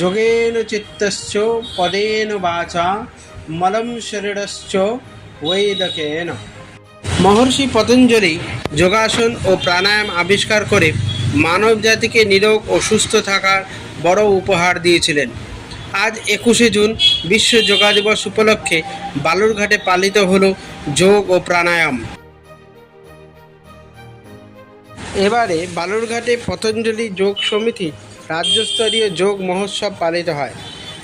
যোগেন চিত্তশ্চ, পদেন বাচা মলম শরীরশ্চ বৈদকেন মহর্ষি পতঞ্জলি যোগাসন ও প্রাণায়াম আবিষ্কার করে মানব জাতিকে নিরোগ ও সুস্থ থাকার বড় উপহার দিয়েছিলেন। আজ একুশে জুন বিশ্ব যোগা দিবস উপলক্ষে বালুরঘাটে পালিত হলো যোগ ও প্রাণায়াম। এবারে বালুরঘাটে পতঞ্জলি যোগ সমিতি রাজ্যস্তরীয় যোগ মহোৎসব পালিত হয়।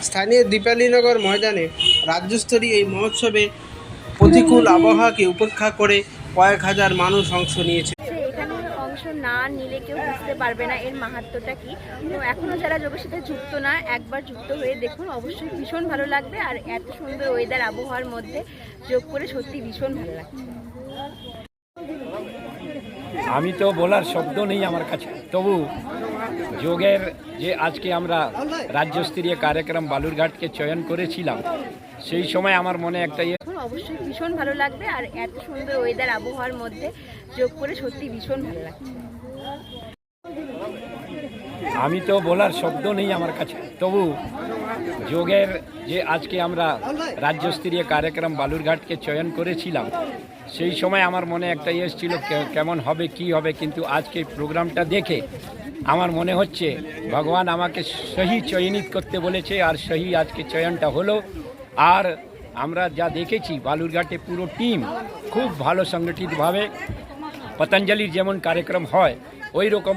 স্থানীয় দীপালীনগর ময়দানে রাজ্যস্তরীয় এই মহোৎসবে প্রতিকূল আবহাওয়াকে উপেক্ষা করে কয়েক হাজার মানুষ অংশ নিয়েছে। অংশ না নিলে কেউ বুঝতে পারবে না এর মাহাত্ম্যটা কি। এখনও যারা যোগের সাথে যুক্ত না, একবার যুক্ত হয়ে দেখুন, অবশ্যই ভীষণ ভালো লাগবে আর এত সুন্দর ওয়েদার আবহাওয়ার মধ্যে যোগ করে সত্যি ভীষণ ভালো লাগছে। আমি তো বলার শব্দ নেই আমার কাছে। তবু যোগের যে আজকে আমরা রাজ্যস্তরীয় কার্যক্রম বালুরঘাটকে চয়ন করেছিলাম, সেই সময় আমার মনে একটা ইয়ে অবশ্যই ভীষণ ভালো লাগবে আর এত সুন্দর ওয়েদার আবহাওয়ার মধ্যে যোগ করে সত্যি ভীষণ ভালো লাগছে। আমি তো বলার শব্দ নেই আমার কাছে। তবু যোগের যে আজকে আমরা রাজ্যস্তরীয় কার্যক্রম বালুরঘাটকে চয়ন করেছিলাম, সেই সময় আমার মনে একটা ইয়ে ছিল কেমন হবে, কি হবে, কিন্তু আজকে প্রোগ্রামটা দেখে আমার মনে হচ্ছে ভগবান আমাকে সহি চয়নিত করতে বলেছে, আর সহি আজকে চয়নটা হলো। আর আমরা যা দেখেছি, বালুরঘাটে পুরো টিম খুব ভালো সংগঠিতভাবে, পতঞ্জলির যেমন কার্যক্রম হয় ওই রকম